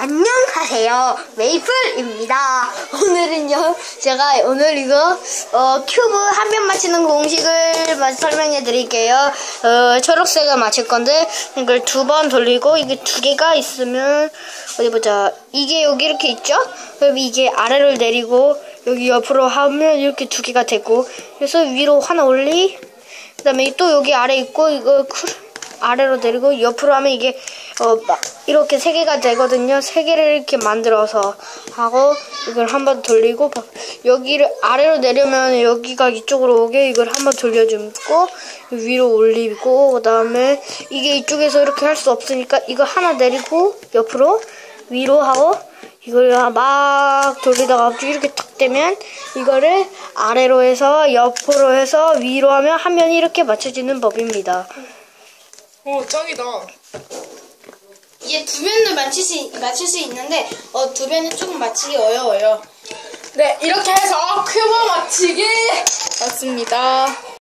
안녕하세요. 메이플입니다. 오늘은요, 제가 오늘 이거, 어, 큐브 한편 맞히는 공식을 마- 설명해 드릴게요. 어, 초록색을 맞힐 건데, 이걸 두 번 돌리고, 이게 두 개가 있으면, 어디 보자. 이게 여기 이렇게 있죠? 그럼 이게 아래를 내리고, 여기 옆으로 하면 이렇게 두 개가 되고, 그래서 위로 하나 올리, 그 다음에 또 여기 아래 있고, 이거 쿨, 아래로 내리고 옆으로 하면 이게 어막 이렇게 세 개가 되거든요. 세 개를 이렇게 만들어서 하고 이걸 한번 돌리고 봐- 여기를 아래로 내려면 여기가 이쪽으로 오게 이걸 한번 돌려주고 위로 올리고 그다음에 이게 이쪽에서 이렇게 할 수 없으니까 이거 하나 내리고 옆으로 위로 하고 이걸 막 돌리다가 갑자기 이렇게 탁 되면 이거를 아래로 해서 옆으로 해서 위로 하면 화면이 이렇게 맞춰지는 법입니다. 오 짱이다. 이게 두 변을 맞출 수, 맞출 수 있는데, 어, 두 변은 조금 맞추기 어려워요. 네 이렇게 해서 큐브 맞히기 맞습니다.